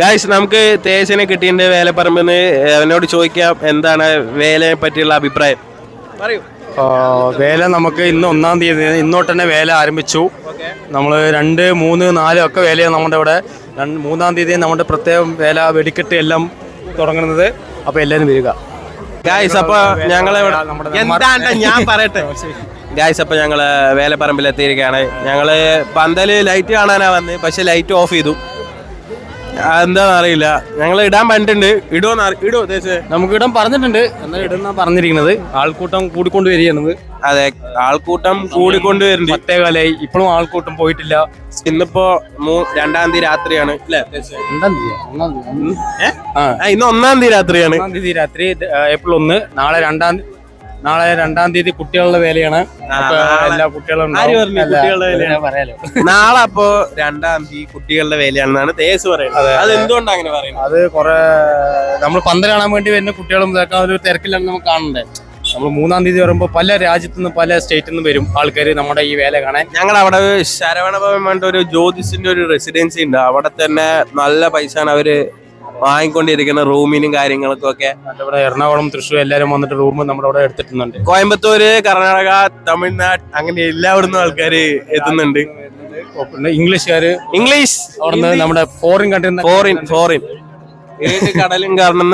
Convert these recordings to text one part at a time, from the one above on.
Guys നമുക്ക് തേജസിനെ കിട്ടിയിട്ടുണ്ട് വേലപ്പറമ്പിൽ നിന്ന് അവനോട് ചോദിക്കാം എന്താണ് വേലയെ പറ്റിയുള്ള അഭിപ്രായം. പറയൂ. വേല നമുക്ക് ഇന്ന് ഒന്നാം തീയതി ഇന്നോട്ട് തന്നെ വേല ആരംഭിച്ചു. നമ്മൾ രണ്ട് മൂന്ന് നാല് ഒക്കെ വേലയാണ് നമ്മുടെ ഇവിടെ. മൂന്നാം തീയതി നമ്മുടെ പ്രത്യേകം വേല വെടിക്കെട്ട് എല്ലാം തുടങ്ങുന്നത്. അപ്പോൾ എല്ലാവരും വരിക. ഗായ്സ് അപ്പൊ ഞങ്ങളെ ഞാൻ പറയട്ടെ? ഗായ്സ് അപ്പൊ ഞങ്ങൾ വേലപ്പറമ്പിൽ എത്തിയിരിക്കുകയാണ്. ഞങ്ങൾ പന്തൽ ലൈറ്റ് കാണാനാ വന്ന് പക്ഷെ ലൈറ്റ് ഓഫ് ചെയ്തു. എന്താന്ന് അറിയില്ല ഞങ്ങൾ ഇടാൻ പറഞ്ഞിട്ടുണ്ട്. ഇടുവോന്ന് അറി- ഇടുവോ നമുക്ക് ഇടം പറഞ്ഞിട്ടുണ്ട്. എന്നാൽ ഇടുന്ന പറഞ്ഞിരിക്കുന്നത്. ആൾക്കൂട്ടം കൂടിക്കൊണ്ട് വരികയാണത് അതെ ആൾക്കൂട്ടം കൂടിക്കൊണ്ട് വരുന്നുണ്ട് പത്തേ കാലായി. ഇപ്പോഴും ആൾക്കൂട്ടം പോയിട്ടില്ല. ഇന്നിപ്പോ മൂ- രണ്ടാം തീയതി രാത്രിയാണ്. അല്ലേ? രണ്ടാം തീയതി തീയതി. ഇന്ന് ഒന്നാം തീയതി രാത്രിയാണ്. ഒന്നാം തീയതി രാത്രി ഏപ്രിൽ ഒന്ന്. നാളെ രണ്ടാം തീ- നാളെ രണ്ടാം തീയതി കുട്ടികളുടെ വേലയാണ്. എല്ലാ കുട്ടികളും പറയാലോ. നാളെ അപ്പോ രണ്ടാം തീയതി കുട്ടികളുടെ വേലയാണെന്നാണ് തേസ് പറയുന്നത്. അത് എന്തുകൊണ്ടാണ് അങ്ങനെ പറയുന്നത്? അത് കുറെ നമ്മൾ പന്ത് കാണാൻ വേണ്ടി വരുന്ന കുട്ടികളും ഇതൊക്കെ ഒരു തിരക്കിലാണ് നമുക്ക് കാണണ്ടേ. നമ്മൾ മൂന്നാം തീയതി വരുമ്പോൾ പല രാജ്യത്തു നിന്നും പല സ്റ്റേറ്റിൽ നിന്ന് വരും ആൾക്കാർ നമ്മുടെ ഈ വേല കാണാൻ. ഞങ്ങൾ അവിടെ ശരവണ ഭവൻ വേണ്ട ഒരു ജ്യോതിഷിന്റെ ഒരു റെസിഡൻസി ഉണ്ട്. അവിടെ തന്നെ നല്ല പൈസയാണ് അവർ വാങ്ങിക്കൊണ്ടിരിക്കുന്ന റൂമിനും കാര്യങ്ങൾക്കും ഒക്കെ. ഇവിടെ എറണാകുളം തൃശ്ശൂർ എല്ലാവരും വന്നിട്ട് റൂം നമ്മുടെ അവിടെ എടുത്തിട്ടുണ്ട്. കോയമ്പത്തൂര് കർണാടക തമിഴ്നാട് അങ്ങനെ എല്ലാവിടുന്നും ആൾക്കാര് എത്തുന്നുണ്ട്. പിന്നെ ഇംഗ്ലീഷുകാര് ഇംഗ്ലീഷ് അവിടുന്ന് നമ്മുടെ ഫോറിൻ കൺട്രി ഫോറിൻ ഫോറിൻ ഏത് കടലും കാരണം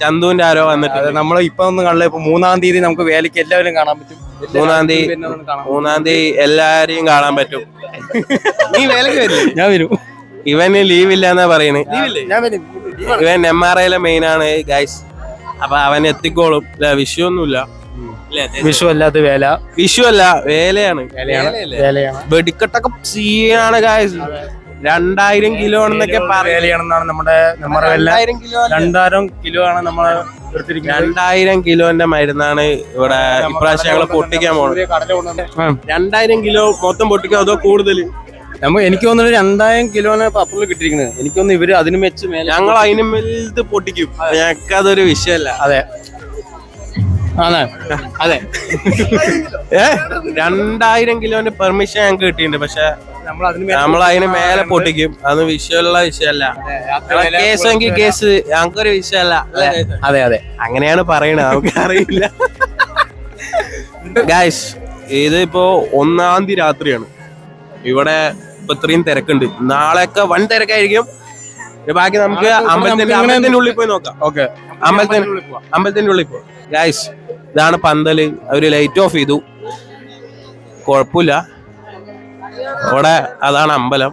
ചന്തുവിന്റെ ആരോ വന്നിട്ട് നമ്മൾ ഇപ്പൊ ഒന്നും കാണില്ല ഇപ്പൊ മൂന്നാം തീയതി നമുക്ക് വേലയ്ക്ക് എല്ലാവരും കാണാൻ പറ്റും. മൂന്നാം തീയതി മൂന്നാം തീയതി എല്ലാരെയും കാണാൻ പറ്റും. നീ വേലയ്ക്ക് വരും ഞാൻ വരും. ഇവന് ലീവ് ഇല്ല എന്നാ വരും. ഇവൻ എം ആർ ഐയിലെ മെയിൻ ആണ് ഗൈസ് അപ്പൊ അവൻ എത്തിക്കോളും. ഇല്ല വിഷു ഒന്നുമില്ല. ഇല്ലേ? വിഷു അല്ലാത്ത വേല. വിഷു അല്ല വേലയാണ്. വെടിക്കെട്ടൊക്കെ സീനാണ് ഗൈസ് രണ്ടായിരം കിലോ ആണെന്നൊക്കെ വേലയാണെന്നാണ് നമ്മുടെ രണ്ടായിരം കിലോ രണ്ടായിരം കിലോ ആണ് നമ്മൾ രണ്ടായിരം കിലോന്റെ മരുന്നാണ് ഇവിടെ ഇപ്രാവശ്യം ഞങ്ങൾ പൊട്ടിക്കാൻ പോണത്. രണ്ടായിരം കിലോ മൊത്തം പൊട്ടിക്കാൻ അതോ കൂടുതൽ നമ്മ എനിക്ക് തോന്നുന്നു രണ്ടായിരം കിലോന് അപ്പുറം കിട്ടിയിരിക്കുന്നത് എനിക്ക് തോന്നുന്നു ഇവർ അതിന് വെച്ച് മേലെ ഞങ്ങൾ അതിന് വലുത് പൊട്ടിക്കും. ഞങ്ങൾക്ക് അതൊരു വിഷയമല്ല. അതെ. ആണ്. അതെ. ഏ? രണ്ടായിരം കിലോന്റെ പെർമിഷൻ ഞങ്ങൾക്ക് കിട്ടിയിട്ടുണ്ട്. പക്ഷെ നമ്മൾ അതിന് മേലെ പൊട്ടിക്കും. അത് വിഷയമുള്ള വിഷയമല്ല. കേസെങ്കിൽ കേസ് ഞങ്ങൾക്കൊരു വിഷയമല്ല? അതെ അതെ. അങ്ങനെയാണ് പറയണത്. നമുക്ക് അറിയില്ല ഗായ്സ് ഇത് ഇപ്പോ ഒന്നാം തീയതി രാത്രിയാണ്. ഇവിടെ ഇപ്പൊ ഇത്രയും തിരക്കുണ്ട്. നാളെയൊക്കെ വൺ തിരക്കായിരിക്കും. ബാക്കി നമുക്ക് അമ്പലത്തിന്റെ അമ്പലത്തിന്റെ ഉള്ളിൽ പോയി നോക്കാം. ഓക്കെ. അമ്പലത്തിന് അമ്പലത്തിന്റെ ഉള്ളിൽ പോയി ഗായ്സ് ഇതാണ് പന്തൽ. അവർ ലൈറ്റ് ഓഫ് ചെയ്തു. കുഴപ്പമില്ല. അവിടെ അതാണ് അമ്പലം.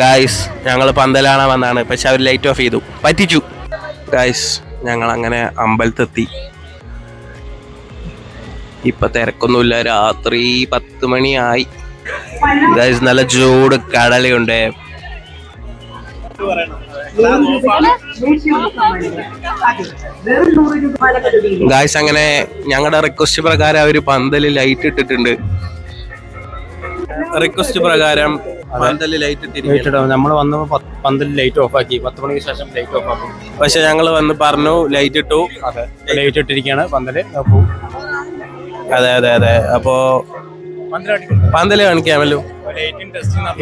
ഗായ്സ് ഞങ്ങൾ പന്തലാണ് വന്നാണ്. പക്ഷെ അവർ ലൈറ്റ് ഓഫ് ചെയ്തു. പറ്റിച്ചു. ഗായ്സ് ഞങ്ങൾ അങ്ങനെ അമ്പലത്തെത്തി. ഇപ്പൊ തിരക്കൊന്നുമില്ല. രാത്രി പത്ത് മണിയായി. ഗായ്സ് നല്ല ചൂട് കടലുണ്ട് ഗായ്സ് അങ്ങനെ ഞങ്ങളുടെ റിക്വസ്റ്റ് പ്രകാരം അവർ പന്തൽ ലൈറ്റ് ഇട്ടിട്ടുണ്ട്. റിക്വസ്റ്റ് പ്രകാരം പന്തൽ ലൈറ്റ് നമ്മൾ വന്ന് പന്തൽ ലൈറ്റ് ഓഫ് ആക്കി. പത്ത് മണിക്ക് ശേഷം ലൈറ്റ് ഓഫ് ആക്കും. പക്ഷെ ഞങ്ങൾ വന്ന് പറഞ്ഞു ലൈറ്റ് ഇട്ടു. അതെ. ലൈറ്റ് ഇട്ടിരിക്കുകയാണ് പന്തൽ. അതെ അതെ അതെ. അപ്പോ പന്തൽ കാണിക്കാമല്ലോ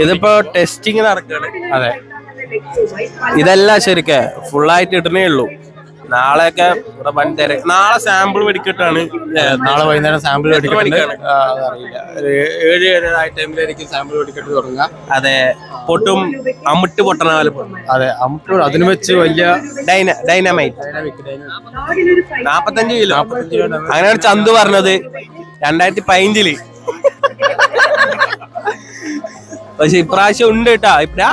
ഇതിപ്പോ ടെസ്റ്റിംഗ് നടക്കുകയാണ്. അതെ. ഇതല്ല ശരിക്കേ. ഫുള്ളായിട്ട് ഇടണേ ഉള്ളൂ. നാളെയൊക്കെ വൻ തിരക്ക് നാളെ സാമ്പിൾ വെടിക്കിട്ടാണ് നാളെ വൈകുന്നേരം സാമ്പിൾ മണിക്കാണ്? അതറിയില്ല. ഒരു ഏഴ് ഏഴര ആ ടൈമിലായിരിക്കും സാമ്പിൾ വെടിക്കെട്ട് തുടങ്ങുക. അതെ. പൊട്ടും അമ്മിട്ട് പൊട്ടണ പോലെ പൊട്ടും. അതെ അമുക്ക് അതിന് വെച്ച് വലിയ ഡൈന ഡൈനാമൈറ്റ്. നാപ്പത്തഞ്ച് കിലോ. അങ്ങനെയാണ് ചന്ത് പറഞ്ഞത് രണ്ടായിരത്തി പതിനഞ്ചിൽ. പക്ഷെ ഇപ്രാവശ്യം ഉണ്ട് കേട്ടാ. ഇപ്പഴാ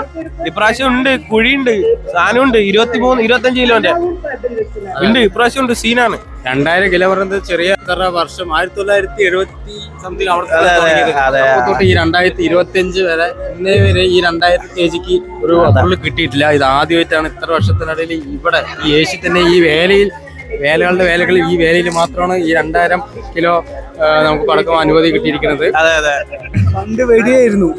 ഇപ്രാവശ്യം ഉണ്ട്. കുഴിയുണ്ട്. സാധനം ഉണ്ട് ഇരുപത്തി മൂന്ന് ഇരുപത്തഞ്ച് കിലോന്റെ. ഉണ്ട്. ഇപ്രാവശ്യം ഉണ്ട്. സീനാണ്. രണ്ടായിരം കിലോ പറയുന്നത് ചെറിയ എത്ര വർഷം. ആയിരത്തി തൊള്ളായിരത്തി എഴുപത്തി സംതിങ് അവിടെ ഈ രണ്ടായിരത്തി ഇരുപത്തി അഞ്ച് വരെ ഇന്നേ വരെ ഈ രണ്ടായിരം കെ ജിക്ക് ഒരു ഫുള്ള് കിട്ടിയിട്ടില്ല. ഇത് ആദ്യമായിട്ടാണ് ഇത്ര വർഷത്തിനിടയിൽ ഇവിടെ ഈ ഏഷ്യ തന്നെ ഈ വേലയിൽ വേലകളുടെ വേലകൾ ഈ വേലയിൽ മാത്രമാണ് ഈ രണ്ടായിരം കിലോ നമുക്ക് പടക്കം അനുമതി കിട്ടിയിരിക്കുന്നത്. അതെ അതെ. പണ്ട് വെടിയായിരുന്നു.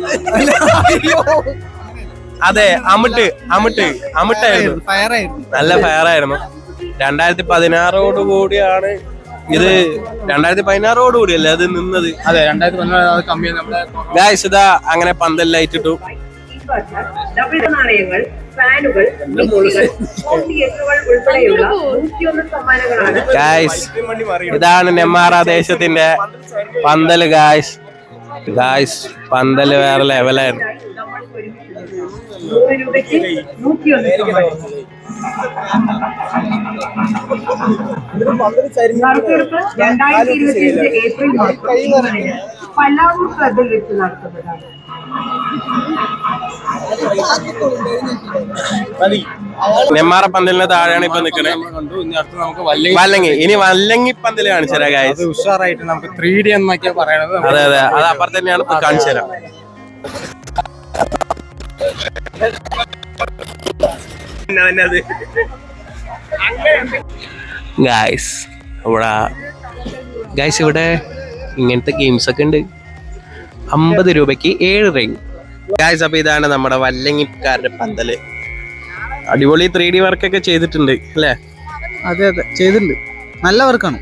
അതെ അമിട്ട് അമിട്ട് അമിട്ടായിരുന്നു. ഫയറായിരുന്നു നല്ല ഫയറായിരുന്നു. രണ്ടായിരത്തി പതിനാറോട് കൂടിയാണ് ഇത് രണ്ടായിരത്തി പതിനാറോട് കൂടിയല്ലേ അത് നിന്നത്? അതെ രണ്ടായിരത്തി പതിനാറ് അത് കമ്മിയാണ് നമ്മുടെ ഇതാ അങ്ങനെ പന്തെല്ലാം ഇട്ടിട്ടു ഫാനുകൾ തിയേറ്ററുകൾ ഉൾപ്പെടെയുള്ള നൂറ്റിയൊന്ന് സമ്മാനങ്ങളാണ്. ഗായ്സ് ഇതാണ് നെമ്മാറ ദേശത്തിന്റെ പന്തൽ ഗായ്സ് ഗായ്സ് പന്തൽ വേറെ ലെവലായിരുന്നു. നൂറ് രൂപയ്ക്ക് നൂറ്റിയൊന്ന് സമ്മാനങ്ങൾ നറുക്കെടുപ്പ് രണ്ടായിരത്തി ഇരുപത്തിയഞ്ച് ഏപ്രിൽ മാസം. പല്ലാവൂർ ക്ലബിൽ വെച്ച് നടത്തുന്നതാണ് നെമ്മാറ പന്തലിന് താഴെയാണ് ഇപ്പൊ നിൽക്കുന്നത് വല്ലങ്ങി. ഇനി വല്ലങ്ങി പന്തൽ കാണിച്ചുതരാം അത് ഗായ്സ് ഉഷാറായിട്ട് നമുക്ക് ത്രീ ഡി എന്നൊക്കെയാ പറയണത്. അതെ അതെ. അത് അപ്പുറം തന്നെയാണ് ഇപ്പൊ കാണിച്ചു തരാം. ഗായ്സ് ഇവിടെ ഗായ്സ് ഇവിടെ ഇങ്ങനത്തെ ഗെയിംസ് ഒക്കെ ഉണ്ട്. അമ്പത് രൂപയ്ക്ക് ഏഴ് റിംഗ് ഗായ്സ് അപ്പൊ ഇതാണ് നമ്മുടെ വല്ലങ്ങിക്കാരുടെ പന്തൽ. അടിപൊളി ത്രീ ഡി വർക്കൊക്കെ ചെയ്തിട്ടുണ്ട് അല്ലേ? അതെ അതെ. ചെയ്തിട്ടുണ്ട്. നല്ല വർക്കാണ്.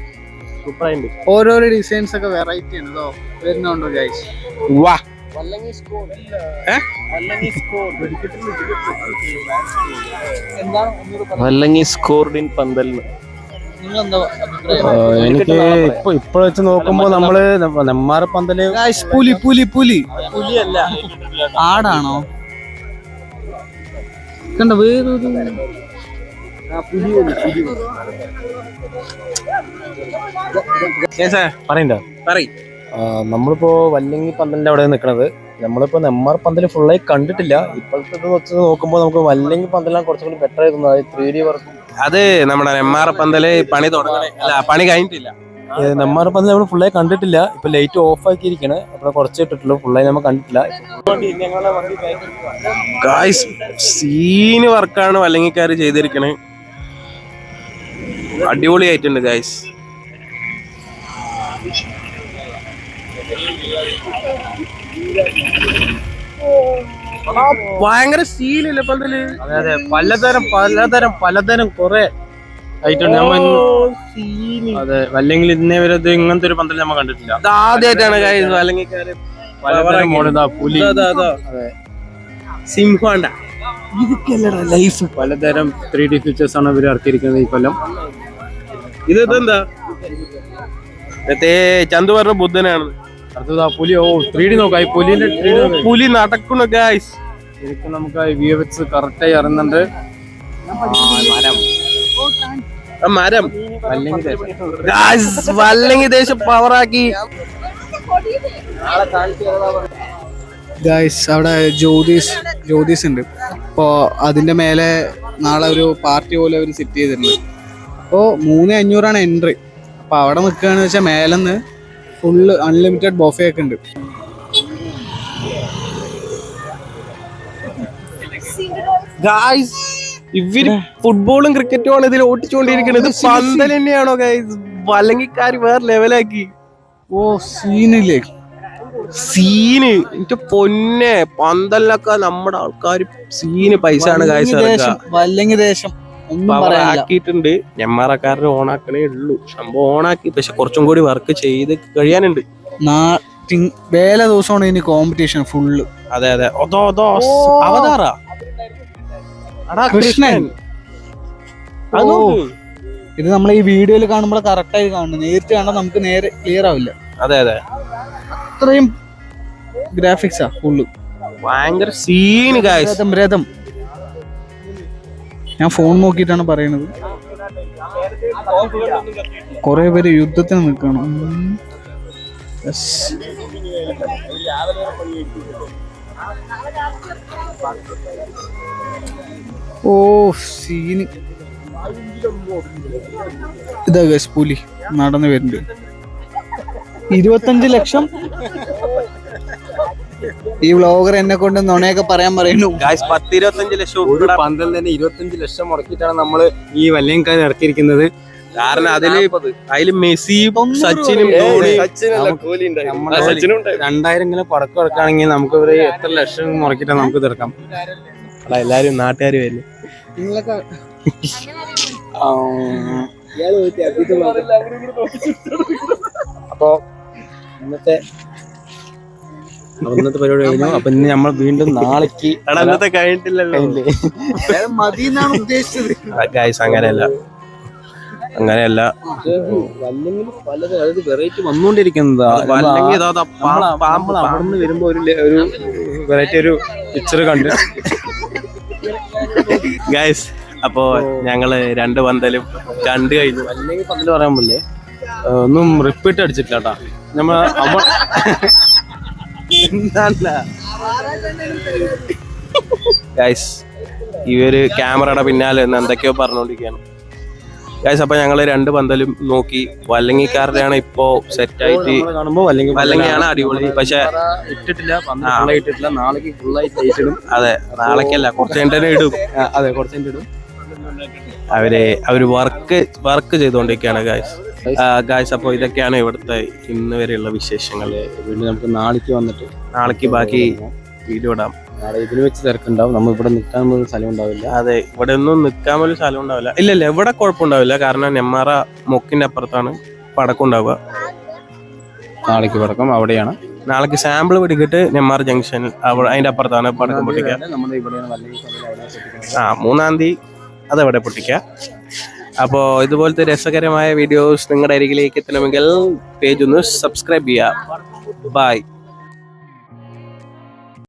ഓരോരോ ഡിസൈൻസ് ഒക്കെ വെറൈറ്റി ആണ് വരുന്നുണ്ടോ ഗൈസ് വാ? വല്ലങ്ങി സ്കോർഡിൻ പന്തലിന്. എനിക്ക് ഇപ്പൊ ഇപ്പൊ വെച്ച് നോക്കുമ്പോ നമ്മൾ നെമ്മാറ പന്തൽ പുലി പുലി പുലി. പുലി ആടാണോ? കണ്ട വേറൊരു പറയണ്ട. പറയ്. നമ്മളിപ്പോ വല്ലങ്ങി പന്തലിന്റെ അവിടെ നിൽക്കണത് നമ്മളിപ്പോ നെമ്മാർ പന്തൽ ഫുള്ളായി കണ്ടിട്ടില്ല. ഇപ്പോഴത്തെ വെച്ച് നോക്കുമ്പോൾ നമുക്ക് വല്ലങ്ങി പന്തലാണ് കുറച്ചുകൂടി ബെറ്റർ ആയിരുന്നു ത്രീ ഡി വർക്കും അത് നമ്മുടെ നെമ്മാറ പന്തൽ പണി തുടങ്ങണേ. അല്ല പണി കഴിഞ്ഞിട്ടില്ല. നെമ്മാറ പന്തൽ നമ്മൾ ഫുള്ളായി കണ്ടിട്ടില്ല. ഇപ്പൊ ലൈറ്റ് ഓഫ് ആക്കിയിരിക്കണ്. അപ്പൊ കുറച്ച് ഇട്ടിട്ടുള്ളൂ. ഫുള്ളായി നമ്മൾ കണ്ടിട്ടില്ല. ഗായ്സ് സീന് വർക്കാണ് വല്ലങ്ങിക്കാര് ചെയ്തിരിക്കണേ. അടിപൊളിയായിട്ടുണ്ട് ഗായ്സ് ഭയങ്കര സീനല്ലേ പന്തൽ? അതെ അതെ. പലതരം പലതരം പലതരം കൊറേ ആയിട്ടുണ്ട്. നമ്മ അതെ അല്ലെങ്കിൽ ഇന്നേ വരെ ഇത് ഇങ്ങനത്തെ ഒരു പന്തൽ നമ്മ കണ്ടിട്ടില്ല. ആദ്യമായിട്ടാണ് അല്ലെങ്കിൽ പലതരം മോഡൽ പുലി. അതാ. സിംഹണ്ട. ലൈഫ് പലതരം ത്രീ ഡി ഫീച്ചേഴ്സ് ആണ് ഇവർ ഇറക്കിയിരിക്കുന്നത് ഈ കൊല്ലം. ഇത് ഇതെന്താ? ചന്തു പറഞ്ഞ ബുദ്ധനാണ്. അടുത്തത് പുലി ഓ ത്രീ ഡി നോക്കാം ഈ പുലിന്റെ ത്രീ ഡി പുലി നടക്കണു ഗായ്സ് ശരിക്കും നമുക്ക് ആ വ്യൂ വെച്ച് കറക്റ്റായി അറിയുന്നുണ്ട്. ആ മരം. ഗായ്സ് വല്ലങ്ങി ദേശം പവറാക്കി ഗൈസ് അവിടെ ജ്യോതിസ് ജ്യോതിസ് ഉണ്ട്. അപ്പോൾ അതിന്റെ മേലെ നാളെ ഒരു പാർട്ടി പോലെ അവർ സെറ്റ് ചെയ്തിട്ടുണ്ട്. അപ്പോ മൂന്ന് അഞ്ഞൂറാണ് എൻട്രി അപ്പോൾ അവിടെ നിൽക്കുകയാണെന്ന് വെച്ചാൽ മേലെന്ന് ഫുള്ള് അൺലിമിറ്റഡ് ബോഫേ ഒക്കെ ഉണ്ട്. ഗായ്സ് ഇവർ ഫുട്ബോളും ക്രിക്കറ്റും ആണ് ഇതിൽ ഓട്ടിച്ചുകൊണ്ടിരിക്കുന്നത് പന്തൽ തന്നെയാണോ ഗായ്സ് വല്ലങ്ങിക്കാര് വേറെ ലെവലാക്കി ഓ സീനില്ലേ സീന് എന്റെ പൊന്നെ പന്തലിനൊക്കെ നമ്മുടെ ആൾക്കാർ സീന് പൈസ ആണ് ഗായ്സ് ദേശം വല്ലങ്ങി ദേശം ആക്കിയിട്ടുണ്ട്. ഞമ്മാറക്കാരുടെ ഓണാക്കണേ ഉള്ളൂ. സംഭവം ഓണാക്കി. പക്ഷെ കുറച്ചും കൂടി വർക്ക് ചെയ്ത് കഴിയാനുണ്ട്. വേല ദിവസമാണ് ഇനി കോമ്പറ്റീഷൻ ഫുള്ള് അതെ അതെ. അവതാറാ? എടാ, കൃഷ്ണൻ. ഇത് നമ്മൾ ഈ വീഡിയോയിൽ കാണുമ്പോൾ കറക്റ്റ് ആയി കാണുന്നു നേരിട്ട് കണ്ടാൽ നമുക്ക് നേരെ ക്ലിയർ ആവില്ല. അതെ അതെ. അത്രയും ഗ്രാഫിക്സാ ഫുള്ള് ഭയങ്കര സീൻ ഗായ്സ് രഥം രഥം. ഞാൻ ഫോൺ നോക്കിയിട്ടാണ് പറയണത്. കുറെ പേര് യുദ്ധത്തിന് നിൽക്കണം. ഓ സീന്. ഇതാ ഗസ് പുലി നടന്നു വരുന്നുണ്ട്. ഇരുപത്തഞ്ച് ലക്ഷം? ഈ വ്ളോഗർ എന്നെ കൊണ്ട് നുണയൊക്കെ പറയാൻ പറയുന്നു. ഗായ്സ് പത്തിരുപത്തഞ്ച് ലക്ഷം ഒരു പന്തൽ തന്നെ ഇരുപത്തഞ്ച് ലക്ഷം മുടക്കിയിട്ടാണ് നമ്മൾ ഈ വല്യങ്കാർ ഇറക്കിയിരിക്കുന്നത്. കാരണം അതിൽ അതിൽ മെസ്സിയും സച്ചിനും രണ്ടായിരം കിലോ പടക്കം ഇറക്കുകയാണെങ്കിൽ നമുക്ക് ഒരു എത്ര ലക്ഷം മുടക്കിയിട്ടാണ് നമുക്ക് തീർക്കാം. അല്ല എല്ലാരും നാട്ടുകാർ നിങ്ങളൊക്കെ അപ്പോ ഇന്നത്തെ അപ്പൊ ഇന്നത്തെ പരിപാടി കഴിഞ്ഞു. അപ്പൊ ഇന്ന് നമ്മൾ വീണ്ടും നാളേക്ക് എടാ ഇന്നത്തെ കഴിഞ്ഞിട്ടില്ലല്ലോ. ഉദ്ദേശിച്ചത്. ഗായ്സ് അങ്ങനെയല്ല. അങ്ങനെയല്ല. അതായത് വെറൈറ്റി വന്നുകൊണ്ടിരിക്കുന്നതാ. നമ്മൾ പാമ്പ് അവിടെ നിന്ന് വരുമ്പോ ഒരു ഒരു വെറൈറ്റി ഒരു പിക്ചർ കണ്ടു. ഗായ്സ് അപ്പോ ഞങ്ങൾ രണ്ട് പന്തലും രണ്ട് കഴിഞ്ഞു. അല്ലെങ്കിൽ പന്തൽ പറയാൻ പോലെ ഒന്നും റിപ്പീറ്റ് അടിച്ചിട്ടില്ല കേട്ടാ നമ്മ അവ ഗായ്സ് ഇവർ ക്യാമറയുടെ പിന്നാലെ നിന്ന് എന്തൊക്കെയോ പറഞ്ഞുകൊണ്ടിരിക്കുകയാണ് ഗായ്സ് അപ്പൊ ഞങ്ങൾ രണ്ട് പന്തലും നോക്കി. വല്ലങ്ങിക്കാരുടെയാണ് ഇപ്പോ സെറ്റ് ആയിട്ട് നമ്മൾ കാണുമ്പോ അല്ലെങ്കിൽ വല്ലങ്ങിയാണ് അടിപൊളി. പക്ഷെ ഇട്ടിട്ടില്ല ഇട്ടിട്ടില്ല. നാളേക്ക് ഫുൾ ആയിട്ട് ഇടും. അതെ നാളേക്കല്ല കുറച്ച് കഴിഞ്ഞിട്ട് ഇടും. അതെ കുറച്ച് കഴിഞ്ഞിട്ട് ഇടും. അവർ അവർ വർക്ക് വർക്ക് ചെയ്തുകൊണ്ടിരിക്കുകയാണ് ഗായ്സ് ഗായ്സ് അപ്പോൾ ഇതൊക്കെയാണ് ഇവിടുത്തെ ഇന്ന് വരെയുള്ള വിശേഷങ്ങൾ. വീണ്ടും നമുക്ക് നാളേക്ക് വന്നിട്ട് നാളേക്ക് ബാക്കി വീഡിയോ ഇടാം. നാളെ ഇതിന് വെച്ച് തിരക്കുണ്ടാവും. നമ്മൾ ഇവിടെ നിൽക്കാൻ പോലും സ്ഥലം ഉണ്ടാവില്ല. അതെ ഇവിടെ ഒന്നും നിൽക്കാൻ പോലും സ്ഥലം ഉണ്ടാവില്ല. ഇല്ല ഇല്ല എവിടെ കുഴപ്പമുണ്ടാവില്ല. കാരണം നെമ്മാറ മൊക്കിന്റെ അപ്പുറത്താണ് പടക്കം ഉണ്ടാവുക. നാളേക്ക് പടക്കം അവിടെയാണ്. നാളേക്ക് സാമ്പിൾ പിടിക്കിട്ട് നെമ്മാർ ജംഗ്ഷൻ അവിടെ അതിന്റെ അപ്പുറത്താണ് പടക്കം പൊട്ടിക്കുക. ആ മൂന്നാം തീയതി അതെവിടെ പൊട്ടിക്കുക. അപ്പോൾ ഇതുപോലത്തെ രസകരമായ വീഡിയോസ് നിങ്ങളുടെ അരികിലേക്ക് എത്തണമെങ്കിൽ പേജ് ഒന്ന് സബ്സ്ക്രൈബ് ചെയ്യുക. ബൈ